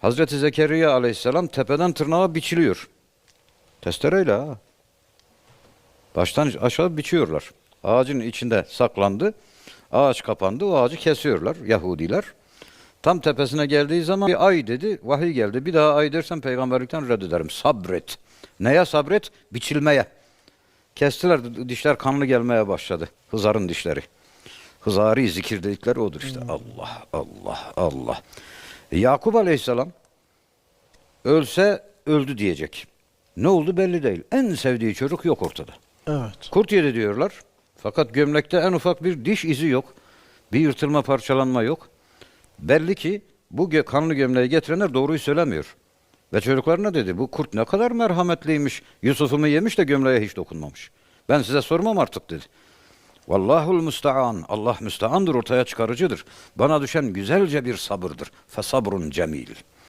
Hazreti Zekeriya aleyhisselam tepeden tırnağa biçiliyor. Testereyle ha. Baştan aşağı biçiyorlar. Ağacın içinde saklandı. Ağaç kapandı. O ağacı kesiyorlar Yahudiler. Tam tepesine geldiği zaman bir ay dedi. Vahiy geldi. Bir daha ay dersen peygamberlikten reddederim. Sabret. Neye sabret? Biçilmeye. Kestiler. Dişler kanlı gelmeye başladı. Hızarın dişleri. Hızari zikir dedikleri odur işte. Allah, Allah, Allah. Yakup Aleyhisselam ölse öldü diyecek. Ne oldu belli değil. En sevdiği çocuk yok ortada. Evet. Kurt yedi diyorlar. Fakat gömlekte en ufak bir diş izi yok. Bir yırtılma parçalanma yok. Belli ki bu gö- kanlı gömleği getirenler doğruyu söylemiyor. Ve çocuklar ne dedi? Bu kurt ne kadar merhametliymiş. Yusuf'umu yemiş de gömleğe hiç dokunmamış. Ben size sormam artık dedi. Vallahul müstean. Allah müsteandır ortaya çıkarıcıdır. Bana düşen güzelce bir sabırdır. Fesabrun cemil.